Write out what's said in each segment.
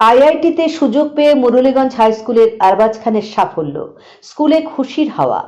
আইআইটিতে সুযোগ পেয়ে মুরলীগঞ্জ হাই স্কুলের আরবাজ খানের সাফল্য। স্কুলে খুশির হাওয়া।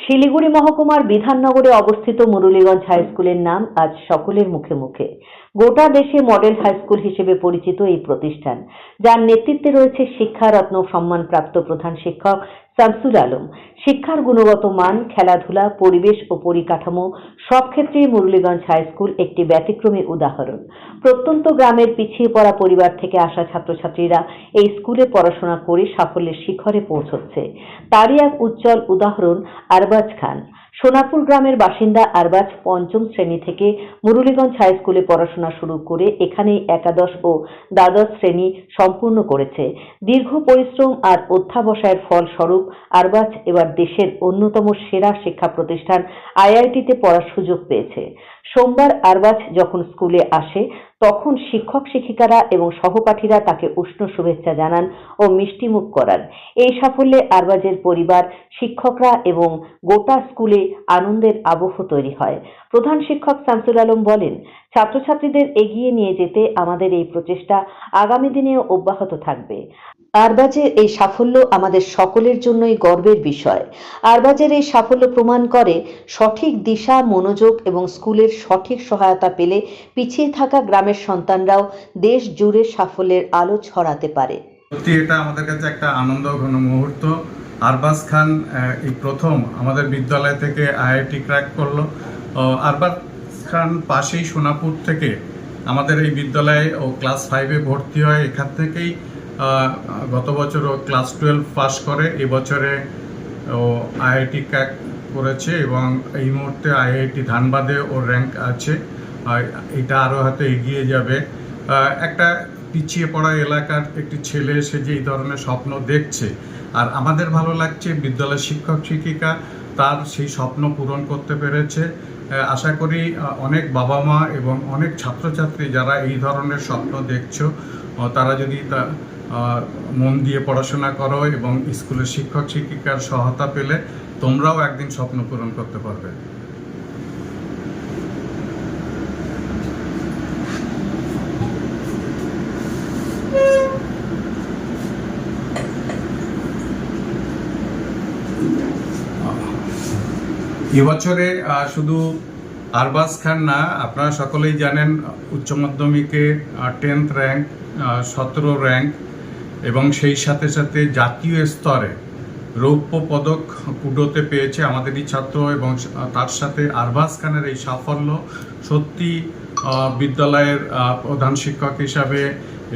শিলিগুড়ি মহকুমার বিধাননগরে অবস্থিত মুরলীগঞ্জ হাই স্কুলের নাম আজ সকলের মুখে মুখে। গোটা দেশে মডেল হাই স্কুল হিসেবে পরিচিত এই প্রতিষ্ঠান। যার নেতৃত্বে রয়েছে শিক্ষারত্ন সম্মানপ্রাপ্ত প্রধান শিক্ষক শামসুল আলম। শিক্ষার গুণগত মান, খেলাধুলা, পরিবেশ ও পরিকাঠামো সব ক্ষেত্রেই মুরলীগঞ্জ হাই স্কুল একটি ব্যতিক্রমী উদাহরণ। প্রত্যন্ত গ্রামের পিছিয়ে পড়া পরিবার থেকে আসা ছাত্রছাত্রীরা এই স্কুলে পড়াশোনা করে সাফল্যের শিখরে পৌঁছচ্ছে। তারই এক উজ্জ্বল উদাহরণ আরবাজ খান। সোনাপুর গ্রামের বাসিন্দা আরবাজ পঞ্চম শ্রেণি থেকে মুরুলীগঞ্জ হাই স্কুলে পড়াশোনা শুরু করে এখানেই একাদশ ও দ্বাদশ শ্রেণি সম্পূর্ণ করেছে। দীর্ঘ পরিশ্রম আর অধ্যাবসায়ের ফলস্বরূপ আরবাজ এবার দেশের অন্যতম সেরা শিক্ষা প্রতিষ্ঠান আইআইটিতে পড়ার সুযোগ পেয়েছে। সোমবার আরবাজ যখন স্কুলে আসে, তখন শিক্ষক শিক্ষিকারা এবং সহপাঠীরা তাকে উষ্ণ শুভেচ্ছা জানান ও মিষ্টিমুখ করান। এই সাফল্যে আরবাজের পরিবার, শিক্ষকরা এবং গোটা স্কুলে আনন্দের আবহ তৈরি হয়। প্রধান শিক্ষক শামসুল আলম বলেন ছাত্রছাত্রীদের এগিয়ে নিয়ে যেতে আমাদের এই প্রচেষ্টা আগামী দিনেও অব্যাহত থাকবে। আরবাজের এই সাফল্য আমাদের সকলের জন্যই গর্বের বিষয়। আরবাজের এই সাফল্য প্রমাণ করে সঠিক দিশা, মনোযোগ এবং স্কুলের সঠিক সহায়তা পেলে পিছিয়ে থাকা গ্রামের সন্তানরাও দেশ জুড়ে সাফল্যের আলো ছড়াতে পারে। সত্যি এটা আমাদের কাছে একটা আনন্দ ঘন মুহূর্ত। আরবাজ খান এই প্রথম আমাদের বিদ্যালয় থেকে আইআইটি ক্র্যাক করল। আরবাজ খান পাশেই সোনাপুর থেকে আমাদের এই বিদ্যালয়ে ও ক্লাস ফাইভে ভর্তি হয়। এখান থেকেই গত বছর ও ক্লাস টুয়েলভ পাস করে। এবছরে ও আইআইটি ক্যাক করেছে এবং এই মুহূর্তে আইআইটি ধানবাদে ওর র্যাঙ্ক আছে। এটা আরও হয়তো এগিয়ে যাবে। একটা পিছিয়ে পড়া এলাকার একটি ছেলে এসে যে এই ধরনের স্বপ্ন দেখছে। আর আমাদের ভালো লাগছে, বিদ্যালয়ের শিক্ষক শিক্ষিকা তার সেই স্বপ্ন পূরণ করতে পেরেছে। আশা করি অনেক বাবা মা এবং অনেক ছাত্রছাত্রী যারা এই ধরনের স্বপ্ন দেখছ তারা যদি তা মন দিয়ে পড়াশোনা করো এবং স্কুলের শিক্ষক, শিক্ষিকার সহায়তা পেলে তোমরাও একদিন স্বপ্ন পূরণ করতে পারবে। এবছরে শুধু আরবাস খান না, আপনারা সকলেই জানেন, উচ্চ মাধ্যমিকে টেন্থ র্যাঙ্ক সতেরো র্যাঙ্ক এবং সেই সাথে সাথে জাতীয় স্তরে রৌপ্য পদক কুডোতে পেয়েছে আমাদেরই ছাত্র এবং তার সাথে আরবাস খানের এই সাফল্য সত্যি বিদ্যালয়ের প্রধান শিক্ষক হিসাবে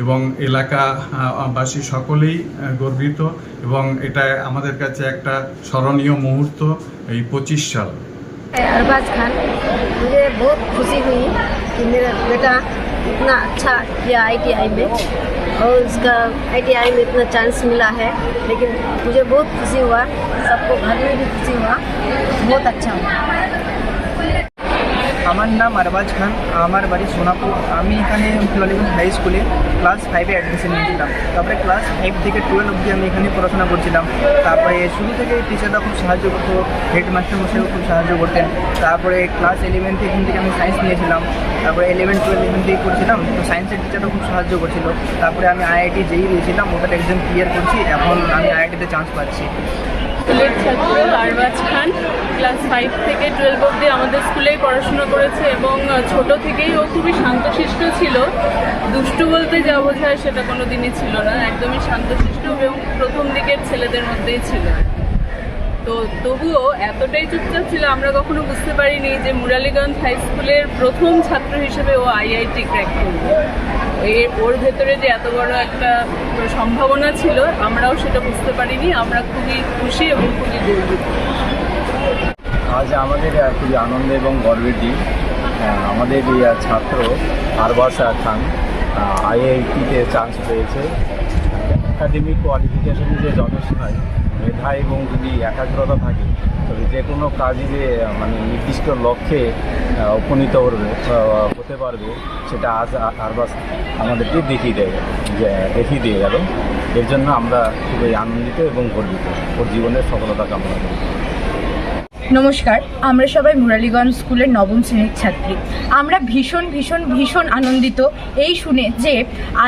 এবং এলাকাবাসী সকলেই গর্বিত এবং এটা আমাদের কাছে একটা স্মরণীয় মুহূর্ত। पचिस पच्चीस साल अरबाज खान मुझे बहुत खुशी हुई कि मेरा बेटा इतना अच्छा किया आईटीआई में और उसका आईटीआई में इतना चांस मिला है। लेकिन मुझे बहुत खुशी हुआ, सबको घर में भी खुशी हुआ। बहुत अच्छा हुआ। আমার নাম আরবাজ খান, আমার বাড়ি সোনাপুর। আমি এখানে ফিলোলিগঞ্জ হাই স্কুলে ক্লাস ফাইভে অ্যাডমিশন নিয়েছিলাম। তারপরে ক্লাস ফাইভ থেকে টুয়েলভ অবধি আমি এখানে পড়াশোনা করছিলাম। তারপরে শুরু থেকে টিচাররা খুব সাহায্য করতো হেডমাস্টার মশাইও খুব সাহায্য করতেন। তারপরে ক্লাস ইলেভেন থেকে এখান থেকে আমি সায়েন্স নিয়েছিলাম। তারপরে ইলেভেন টুয়েলভ এখান থেকে করছিলাম। তো সায়েন্সের টিচাররা খুব সাহায্য করছিল। তারপরে আমি আইআইটি যেই দিয়েছিলাম, ওটার এক্সাম ক্লিয়ার করছি। এখন আমি আইআইটিতে চান্স পাচ্ছি। খান। ক্লাস ফাইভ থেকে টুয়েলভ অবধি আমাদের স্কুলেই পড়াশোনা করেছে এবং ছোট থেকেই ও খুবই শান্তশিষ্ট ছিল। দুষ্টু বলতে যা বোঝায় সেটা কোনো দিনই ছিল না। একদমই শান্তশিষ্ট এবং প্রথম দিকের ছেলেদের মধ্যেই ছিল। তো তবুও এতটাই চুপচাপ ছিল, আমরা কখনো বুঝতে পারিনি যে মুরালীগঞ্জ হাই স্কুলের প্রথম ছাত্র হিসেবে ও আইআইটি ক্র্যাক করবে। ওর ভেতরে যে এত বড় একটা সম্ভাবনা ছিল, আমরাও সেটা বুঝতে পারিনি। আমরা খুবই খুশি এবং খুবই গর্বিত আজ আমাদের খুবই আনন্দ এবং গর্বের দিন। আমাদের ছাত্র আরবাস খান আইআইটিতে চান্স পেয়েছে। একাডেমিক কোয়ালিফিকেশন যে যথেষ্ট হয়, মেধা এবং যদি একাগ্রতা থাকে, তবে যে কোনো কাজই যে মানে নির্দিষ্ট লক্ষ্যে উপনীত হতে পারবে, সেটা আজ আর আরবাস আমাদেরকে দেখিয়ে দেয় যে, দেখিয়ে দিয়ে গেল। এর জন্য আমরা খুবই আনন্দিত এবং গর্বিত। ওর জীবনের সফলতা কামনা করি। নমস্কার, আমরা সবাই মুরালীগঞ্জ স্কুলের নবম শ্রেণির ছাত্রী। আমরা ভীষণ ভীষণ ভীষণ আনন্দিত এই শুনে যে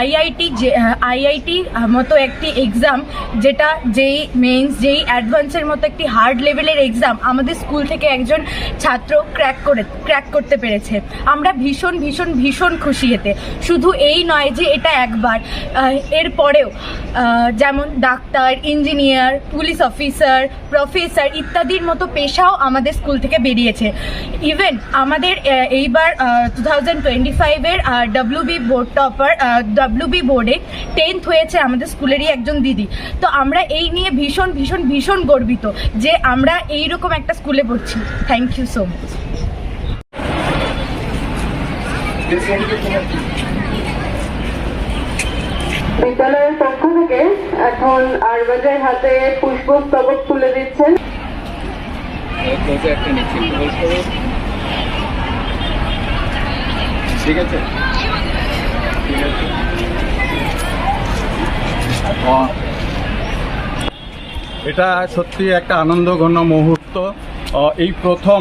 আইআইটি যে আইআইটি মতো একটি এক্সাম যেটা যেই মেন্স যেই অ্যাডভান্সের মতো একটি হার্ড লেভেলের এক্সাম আমাদের স্কুল থেকে একজন ছাত্র ক্র্যাক করে ক্র্যাক করতে পেরেছে। আমরা ভীষণ ভীষণ ভীষণ খুশি এতে। শুধু এই নয় যে এটা একবার এর পরেও যেমন doctor engineer police officer professor ইত্যাদির মতো পেশাও আমাদের স্কুল থেকে বেরিয়েছে। ইভেন আমাদের এইবার টু থাউজেন্ড টোয়েন্টি ফাইভের ডাব্লিউবি বোর্ড টপার ডাব্লিউবি বোর্ডে টেন্থ হয়েছে আমাদের স্কুলেরই একজন দিদি। তো আমরা এই নিয়ে ভীষণ ভীষণ ভীষণ গর্বিত যে আমরা এইরকম একটা স্কুলে পড়ছি। থ্যাংক ইউ সো মাচ বিদ্যালয়ের পক্ষ থেকে এখন আরবাজের হাতে পুষ্পস্তবক তুলে দিচ্ছেন। ঠিক আছে? আছে? এটা সত্যি একটা আনন্দঘন মুহূর্ত। এই প্রথম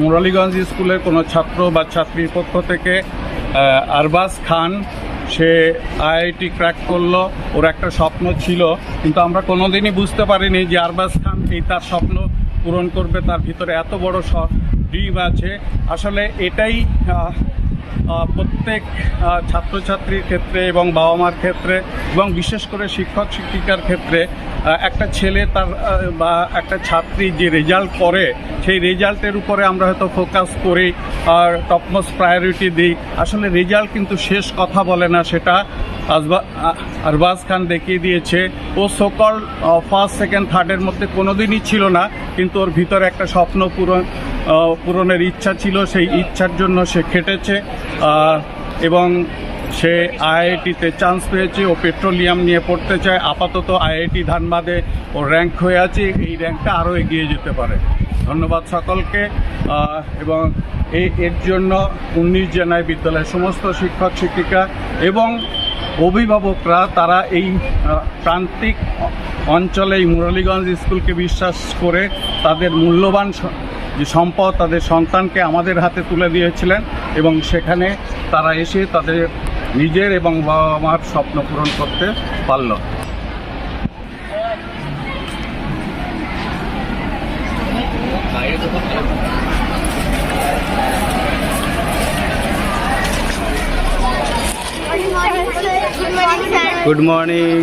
মুরালীগঞ্জ স্কুলের কোনো ছাত্র বা ছাত্রীর পক্ষ থেকে আরবাস খান, সে আইআইটি ক্র্যাক করল। ওর একটা স্বপ্ন ছিল, কিন্তু আমরা কোনোদিনই বুঝতে পারিনি যে আরবাস খান এই তার স্বপ্ন পূরণ করবে তার ভিতরে এত বড় ড্রিম আছে। আসলে এটাই প্রত্যেক ছাত্রছাত্রীর ক্ষেত্রে এবং বাবা মার ক্ষেত্রে এবং বিশেষ করে শিক্ষক, শিক্ষিকার ক্ষেত্রে একটা ছেলে তার বা একটা ছাত্রী যে রেজাল্ট করে, সেই রেজাল্টের উপরে আমরা হয়তো ফোকাস করি আর টপমোস্ট প্রায়োরিটি দিই। আসলে রেজাল্ট কিন্তু শেষ কথা বলে না, সেটা আজবা আরবাজ খান দেখিয়ে দিয়েছে। ও সকল ফার্স্ট সেকেন্ড থার্ডের মধ্যে কোনোদিনই ছিল না, কিন্তু ওর ভিতরে একটা স্বপ্ন পূরণ পূরণের ইচ্ছা ছিল, সেই ইচ্ছার জন্য সে খেটেছে এবং সে আইআইটিতে চান্স পেয়েছে, ও পেট্রোলিয়াম নিয়ে পড়তে চায়। আপাতত আইআইটি ধানবাদে ও র্যাঙ্ক হয়ে আছে, এই র্যাঙ্কটা আরও এগিয়ে যেতে পারে। ধন্যবাদ সকলকে এবং এই এর জন্য উনিশ জানায় বিদ্যালয়ের সমস্ত শিক্ষক, শিক্ষিকা এবং অভিভাবকরা, তারা এই প্রান্তিক অঞ্চলে এই মুরলীগঞ্জ স্কুলকে বিশ্বাস করে তাদের মূল্যবান যে সম্পদ তাদের সন্তানকে আমাদের হাতে তুলে দিয়েছিলেন এবং সেখানে তারা এসে তাদের নিজের এবং বাবা মার স্বপ্ন পূরণ করতে পারল। Good morning